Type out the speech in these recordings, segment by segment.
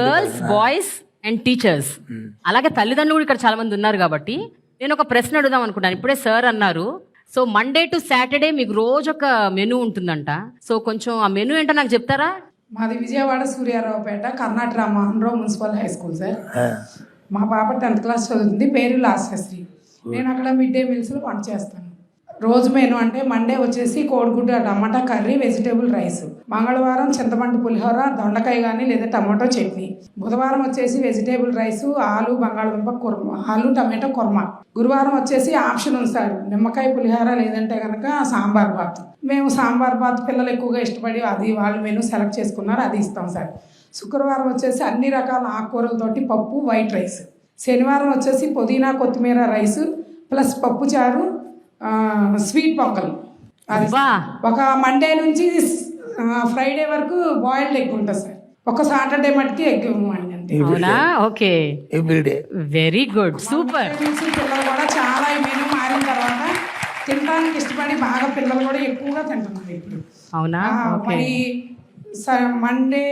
Girls boys and teachers అలాగే తల్లిదండ్రులు కూడా ఇక్కడ చాలా మంది ఉన్నారు కాబట్టి నేను ఒక ప్రశ్న అడుగుదాం అనుకుంటాను. ఇప్పుడే సార్ అన్నారు. సో మండే టు సాటర్డే మీకు రోజు ఒక మెనూ ఉంటుందంట. సో కొంచెం ఆ మెనూ ఏంటో నాకు చెప్తారా? మాది Vijayawada Suryaraopeta Karnataka Ramohan municipal high school sir. మా పాప టెన్త్ క్లాస్ చదువుతుంది పేరు లాస్యశ్రీ. నేను అక్కడ మిడ్ డే మీల్స్లో వంట చేస్తాను. రోజు మెను అంటే మండే వచ్చేసి కోడిగుడ్డు టమాటా కర్రీ వెజిటేబుల్ రైస్ మంగళవారం చింతపండు పులిహోర దొండకాయ కానీ లేదా టమాటో చట్నీ. బుధవారం వచ్చేసి వెజిటేబుల్ రైస్ ఆలు బంగాళదుంప కుర్మ ఆలు టమాటో కుర్మ. గురువారం వచ్చేసి ఆప్షన్ ఉంది సార్ నిమ్మకాయ పులిహోర లేదంటే కనుక సాంబార్ బాత్. మేము సాంబార్ బాత్ పిల్లలు ఎక్కువగా ఇష్టపడి అది వాళ్ళు మెను సెలెక్ట్ చేసుకున్నారు అది ఇస్తాం సార్. శుక్రవారం వచ్చేసి అన్ని రకాల ఆకుకూరలతోటి పప్పు వైట్ రైస్ శనివారం వచ్చేసి పుదీనా కొత్తిమీర రైస్ ప్లస్ పప్పు చారు స్వీట్ పొంగల్ అది ఒక మండే నుంచి ఫ్రైడే వరకు బాయిల్డ్ ఎగ్ ఉంటుంది సార్. ఒక సాటర్డే మటుకి ఎగ్ ఇవ్వండి అంతే. అవునా? Okay. Everyday very good. Super. పిల్లలు కూడా చాలా మెనూ మారిన తర్వాత తినడానికి ఇష్టపడి బాగా పిల్లలు కూడా ఎక్కువగా తింటున్నారు ఇప్పుడు. అవునా? మరి మండే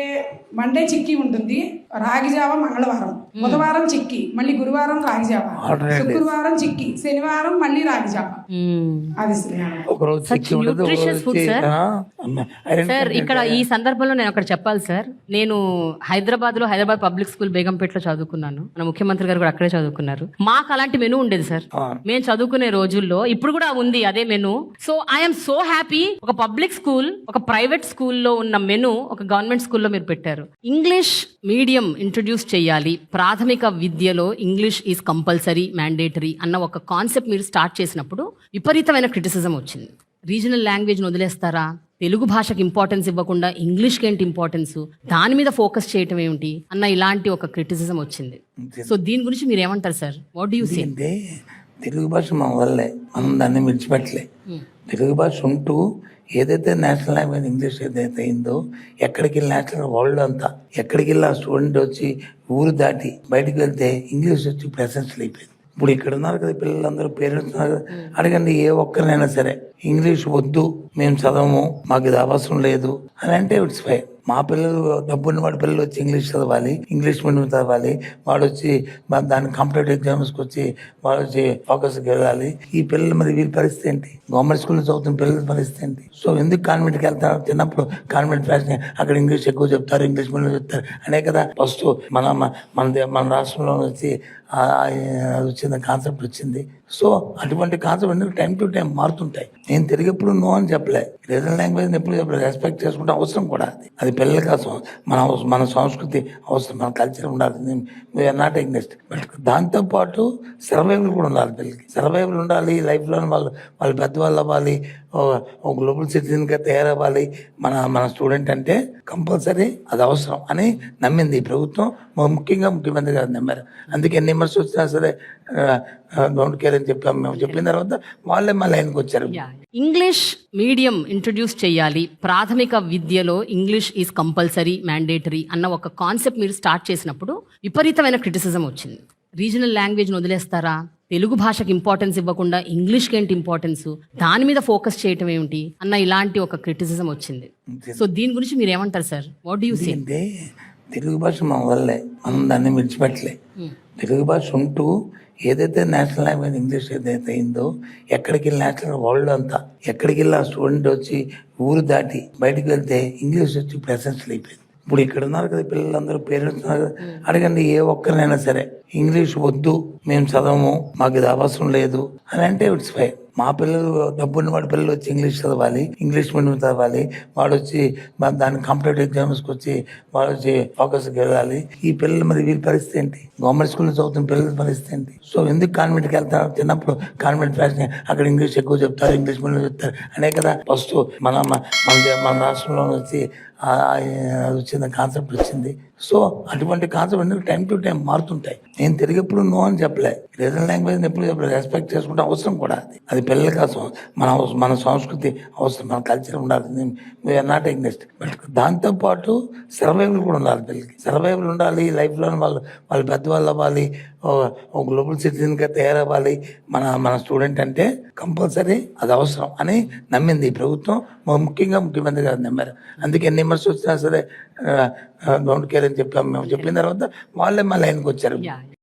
మండే చిక్కీ ఉంటుంది రాగి జావ మంగళవారం. బుధవారం చిక్కీ మళ్ళీ గురువారం రాగి జావ. Alternate days. శుక్రవారం చిక్కీ శనివారం మళ్ళీ రాగి జావ. మ్మ్. అది సార్ ఇక్కడ ఈ సందర్భంలో నేను ఒకటి చెప్పాలి సార్ నేను హైదరాబాద్లో హైదరాబాద్ పబ్లిక్ స్కూల్ బేగంపేటలో చదువుకున్నాను. మన ముఖ్యమంత్రి గారు కూడా అక్కడే చదువుకున్నారు. మాకు అలాంటి మెనూ ఉండేది సార్. మేము చదువుకునే రోజుల్లో ఇప్పుడు కూడా ఉంది అదే menu. So I'm so happy ఒక పబ్లిక్ స్కూల్ ఒక ప్రైవేట్ స్కూల్లో ఉన్న మెనూ ఒక గవర్నమెంట్ స్కూల్లో మీరు పెట్టారు. ఇంగ్లీష్ మీడియం ఇంట్రడ్యూస్ చేయాలి. ప్రాథమిక విద్యలో ఇంగ్లీష్ ఈజ్ కంపల్సరీ మ్యాండేటరీ అన్న ఒక కాన్సెప్ట్ మీరు స్టార్ట్ చేసినప్పుడు విపరీతమైన క్రిటిసిజం వచ్చింది. రీజనల్ లాంగ్వేజ్ని వదిలేస్తారా? తెలుగు భాషకి ఇంపార్టెన్స్ ఇవ్వకుండా ఇంగ్లీష్కి ఏంటి ఇంపార్టెన్స్ దాని మీద ఫోకస్ చేయటం ఏమిటి? అన్న ఇలాంటి ఒక క్రిటిసిజం వచ్చింది. సో దీని గురించి మీరు ఏమంటారు sir what you see Telugu భాష మన వల్లే మనం దాన్ని విడిచిపెట్టలే. తెలుగు భాష ఉంటూ ఏదైతే నేషనల్ లాంగ్వేజ్ ఇంగ్లీష్ ఏదైతే అయిందో ఎక్కడికి వెళ్ళి నేషనల్ వరల్డ్ అంతా ఎక్కడికి వెళ్ళి ఆ స్టూడెంట్ వచ్చి ఊరు దాటి బయటికి వెళ్తే ఇంగ్లీష్ వచ్చి ప్రెసెన్స్ అయిపోయింది ఇప్పుడు ఇక్కడ ఉన్నారు కదా పిల్లలందరూ పేరెంట్స్ ఉన్నారు అడగండి ఏ ఒక్కరినైనా సరే ఇంగ్లీష్ వద్దు మేము చదవము మాకు ఇది అవసరం లేదు అని అంటే ఇట్స్ ఫైన్ మా పిల్లలు డబ్బున్న వాడి పిల్లలు వచ్చి ఇంగ్లీష్ చదవాలి ఇంగ్లీష్ మీడియం చదవాలి వాడు వచ్చి దాని కాంపిటేటివ్ ఎగ్జామ్స్కి వచ్చి వాడు వచ్చి ఫోకస్కి వెళ్ళాలి. ఈ పిల్లల మరి వీళ్ళ పరిస్థితి ఏంటి? గవర్నమెంట్ స్కూల్లో చదువుతున్న పిల్లల పరిస్థితి ఏంటి? సో ఎందుకు కాన్వెంట్కి వెళ్తారు? చిన్నప్పుడు కాన్వెంట్ ఫ్యాషన్ అక్కడ ఇంగ్లీష్ ఎక్కువ చెప్తారు ఇంగ్లీష్ మీడియం చెప్తారు. అనే కదా ఫస్ట్ మన మన దే- మన రాష్ట్రంలో వచ్చి అది వచ్చింది కాన్సెప్ట్ వచ్చింది. సో అటువంటి కాన్సెప్ట్ అనేది టైం టు టైం మారుతుంటాయి. నేను తిరిగి ఎప్పుడు నో అని చెప్పలే. రీజనల్ లాంగ్వేజ్ ఎప్పుడు చెప్పలేదు రెస్పెక్ట్ చేసుకుంటే అవసరం కూడా అది. అది పిల్లల కోసం మన మన సంస్కృతి అవసరం మన కల్చర్ ఉండాలి we are not against but దాంతోపాటు సర్వైవల్ కూడా ఉండాలి పిల్లలకి. సర్వైవల్ ఉండాలి లైఫ్లో వాళ్ళు వాళ్ళు పెద్దవాళ్ళు అవ్వాలి. ఒక గ్లోబల్ సిటిజన్గా తయారవ్వాలి మన మన స్టూడెంట్ అంటే కంపల్సరీ అది అవసరం అని నమ్మింది ఈ ప్రభుత్వం. ముఖ్యంగా ముఖ్యమంత్రి గారు నమ్మారు. అందుకే ఎన్ని విమర్శ వచ్చినా సరే డోంట్ కేర్ అని చెప్పాం మేము. చెప్పిన తర్వాత వాళ్ళే మా లైన్కి వచ్చారు. ఇంగ్లీష్ మీడియం ఇంట్రడ్యూస్ చేయాలి. ప్రాథమిక విద్యలో ఇంగ్లీష్ ఈజ్ కంపల్సరీ మ్యాండేటరీ అన్న ఒక కాన్సెప్ట్ మీరు స్టార్ట్ చేసినప్పుడు విపరీతమైన క్రిటిసిజం వచ్చింది. రీజనల్ లాంగ్వేజ్ని వదిలేస్తారా? తెలుగు భాషకి ఇంపార్టెన్స్ ఇవ్వకుండా ఇంగ్లీష్కి ఏంటి ఇంపార్టెన్స్ దాని మీద ఫోకస్ చేయటం ఏమిటి? అన్న ఇలాంటి ఒక క్రిటిసిజం వచ్చింది. సో దీని గురించి మీరు ఏమంటారు సార్ వాట్ యూ సీ అంటే తెలుగు భాష మన వల్లే. మనం దాన్ని విడిచిపెట్టలే. తెలుగు భాష ఉంటూ ఏదైతే నేషనల్ లాంగ్వేజ్ ఇంగ్లీష్ ఏదైతే అయిందో ఎక్కడికి వెళ్ళి నేషనల్ వరల్డ్ అంతా ఎక్కడికి వెళ్ళి ఆ స్టూడెంట్ వచ్చి ఊరు దాటి బయటికి వెళ్తే ఇంగ్లీష్ వచ్చి ప్రెసెన్స్ అయిపోయింది ఇప్పుడు ఇక్కడ ఉన్నారు కదా పిల్లలందరూ పేరెంట్స్ ఉన్నారు కదా అడగండి ఏ ఒక్కరినైనా సరే. ఇంగ్లీష్ వద్దు మేము చదవము మాకు ఇది అవసరం లేదు అని అంటే ఇట్స్ ఫైన్ మా పిల్లలు డబ్బున్న వాడి పిల్లలు వచ్చి ఇంగ్లీష్ చదవాలి ఇంగ్లీష్ మీడియం చదవాలి వాడు వచ్చి దాని కాంపిటేటివ్ ఎగ్జామ్స్కి వచ్చి వాడు వచ్చి ఫోకస్కి వెళ్ళాలి. ఈ పిల్లలు మరి వీళ్ళ పరిస్థితి ఏంటి? గవర్నమెంట్ స్కూల్లో చదువుతున్న పిల్లల పరిస్థితి ఏంటి? సో ఎందుకు కాన్వెంట్కి వెళ్తారు? చిన్నప్పుడు కాన్వెంట్ ఫ్యాషన్ అక్కడ ఇంగ్లీష్ ఎక్కువ చెప్తారు ఇంగ్లీష్ మీడియం చెప్తారు. అనే కదా ఫస్ట్ మన మన మన రాష్ట్రంలో వచ్చి వచ్చింది కాన్సెప్ట్ వచ్చింది. సో అటువంటి కాన్సెప్ట్ టైం టు టైం మారుతుంటాయి. నేను తిరిగి ఎప్పుడు నో అని చెప్పలే. రీజనల్ లాంగ్వేజ్ ఎప్పుడు చెప్పలేదు. రెస్పెక్ట్ చేసుకుంటే అవసరం కూడా అది. అది పిల్లల కోసం మన మన సంస్కృతి అవసరం మన కల్చర్ ఉండాలి we are not against but దాంతోపాటు సర్వైవల్ కూడా ఉండాలి పిల్లలకి. సర్వైవల్ ఉండాలి లైఫ్లో వాళ్ళు వాళ్ళు పెద్దవాళ్ళు అవ్వాలి ఒక గ్లోబల్ సిటిజన్గా తయారవ్వాలి. మన మన స్టూడెంట్ అంటే కంపల్సరీ అది అవసరం అని నమ్మింది ఈ ప్రభుత్వం. ముఖ్యంగా ముఖ్యమంత్రి గారు నమ్మారు. అందుకే ఎన్ని విమర్శ వచ్చినా సరే డోంట్ కేర్ అని చెప్పాము మేము. చెప్పిన తర్వాత వాళ్ళే మా లైన్కి వచ్చారు.